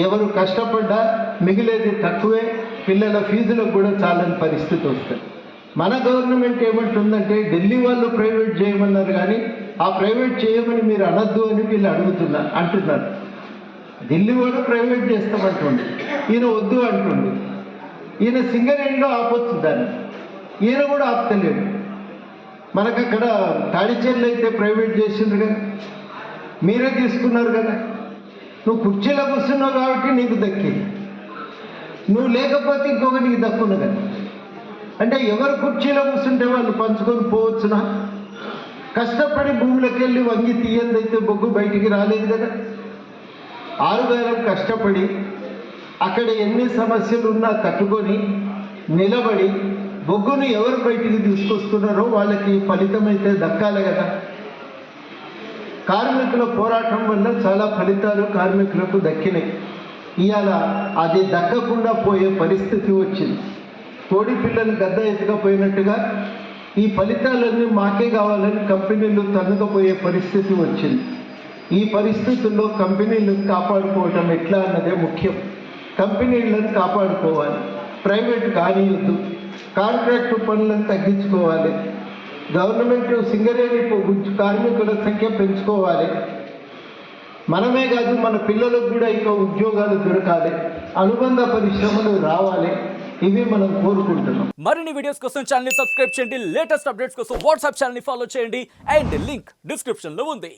ఎవరు కష్టపడ్డా మిగిలేది తక్కువే పిల్లల ఫీజులకు కూడా చాలని పరిస్థితి వస్తుంది. మన గవర్నమెంట్ ఏమంటుందంటే ఢిల్లీ వాళ్ళు ప్రైవేట్ చేయమన్నారు కానీ ఆ ప్రైవేట్ చేయమని మీరు అనొద్దు అని వీళ్ళు అడుగుతున్నారు అంటున్నారు. ఢిల్లీ కూడా ప్రైవేట్ చేస్తామంటుంది ఈయన వద్దు అంటుండే. ఈయన సింగరేణిలో ఆపొచ్చు దాన్ని. ఈయన కూడా ఆపుతలేడు. మనకు అక్కడ తాడిచెర్లు అయితే ప్రైవేట్ చేసిండ్రు కదా మీరే తీసుకున్నారు కదా. నువ్వు కుర్చీలో కూర్చున్నావు కాబట్టి నీకు దక్కి. నువ్వు లేకపోతే ఇంకొక నీకు దక్కును కదా. అంటే ఎవరు కుర్చీలో కూర్చుంటే వాళ్ళు పంచుకొని పోవచ్చునా? కష్టపడి భూములకు వెళ్ళి వంగి తీయందైతే బొగ్గు బయటికి రాలేదు కదా. ఆరుగాలం కష్టపడి అక్కడ ఎన్ని సమస్యలు ఉన్నా తట్టుకొని నిలబడి బొగ్గును ఎవరు బయటికి తీసుకొస్తున్నారో వాళ్ళకి ఫలితం అయితే దక్కాలి కదా. కార్మికుల పోరాటం వల్ల చాలా ఫలితాలు కార్మికులకు దక్కినాయి. ఇవాళ అది దక్కకుండా పోయే పరిస్థితి వచ్చింది. కోడి పిల్లలు గద్ద ఎత్తుకపోయినట్టుగా ఈ ఫలితాలన్నీ మాకే కావాలని కంపెనీలు తన్నుకపోయే పరిస్థితి వచ్చింది. ఈ పరిస్థితుల్లో కంపెనీలను కాపాడుకోవటం ఎట్లా అన్నదే ముఖ్యం. కంపెనీలను కాపాడుకోవాలి. ప్రైవేట్ కానియొద్దు. కాంట్రాక్టు పనులను తగ్గించుకోవాలి. గవర్నమెంట్ సింగరేణి కార్మికుల సంఖ్య పెంచుకోవాలి. మనమే కాదు మన పిల్లలకు కూడా ఇంకా ఉద్యోగాలు దొరకాలి. అనుబంధ పరిశ్రమలు రావాలి. ఇవి మనం కోరుకుంటున్నాం. మరిన్ని వీడియోస్ కోసం ఛానల్ సబ్స్క్రైబ్ చేయండి. లేటెస్ట్ అప్డేట్స్ కోసం వాట్సాప్ ఛానల్ ఫాలో చేయండి. అండ్ లింక్ డిస్క్రిప్షన్లో ఉంది.